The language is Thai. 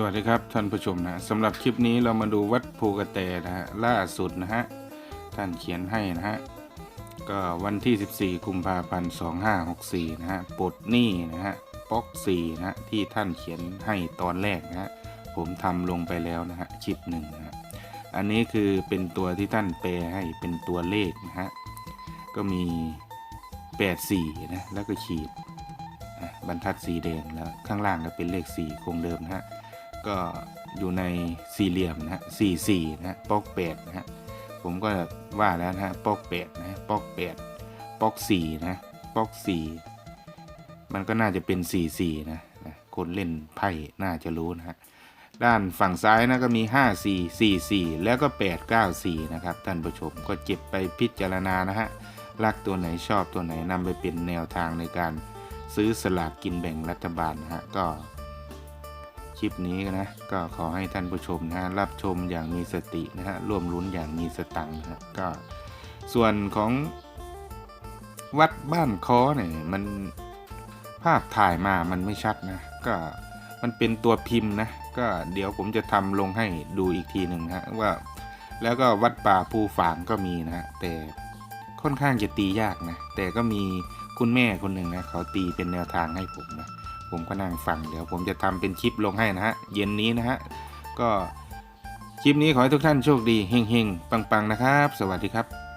สวัสดีครับท่านผู้ชมนะสำหรับคลิปนี้เรามาดูวัดภูกระแตนะฮะล่าสุดนะฮะท่านเขียนให้นะฮะก็วันที่ 14กุมภาพันธ์2564นะฮะปลดหนี้นะฮะป๊อก4นะฮะที่ท่านเขียนให้ตอนแรกนะฮะผมทำลงไปแล้วนะฮะคลิปหนึ่งนะฮะอันนี้คือเป็นตัวที่ท่านแปลให้เป็นตัวเลขนะฮะก็มี 84นะแล้วก็ขีดบรรทัดสีแดงแล้วข้างล่างก็เป็นเลข 4 คงเดิมนะฮะ ก็อยู่ในสี่เหลี่ยมนะฮะสี่สี่นะฮะปอกแปดนะฮะผมก็ว่าแล้วนะฮะปอกแปดนะฮะปอกแปดปอกสี่นะปอกสี่มันก็น่าจะเป็นสี่สี่นะนะคนเล่นไพ่น่าจะรู้นะฮะด้านฝั่งซ้ายนะก็มี 5 4 4 4 แล้วก็ 8 9 4 นะครับ ท่านผู้ชมก็เก็บไปพิจารณานะฮะรักตัวไหนชอบตัวไหนนำไปเป็นแนวทางในการซื้อสลากกินแบ่งรัฐบาลนะฮะก็ คลิปนี้นะ ก็ขอให้ท่านผู้ชมนะรับชมอย่างมีสตินะฮะร่วมลุ้นอย่างมีสตังค์นะฮะก็ส่วนของวัดบ้านคอเนี่ยมันภาพถ่ายมามันไม่ชัดนะ ก็มันเป็นตัวพิมพ์นะ ก็เดี๋ยวผมจะทำลงให้ดูอีกทีหนึ่งนะฮะว่า แล้วก็วัดป่าภูฝางก็มีนะฮะแต่ค่อนข้างจะตียากนะ แต่ก็มีคุณแม่คนหนึ่งนะเขาตีเป็นแนวทางให้ผมนะ ผมก็นั่งฟังเดี๋ยวผมจะทำเป็นคลิปลงให้นะฮะ เย็นนี้นะฮะ ก็คลิปนี้ขอให้ทุกท่านโชคดีเฮงๆ ปังๆนะครับ สวัสดีครับ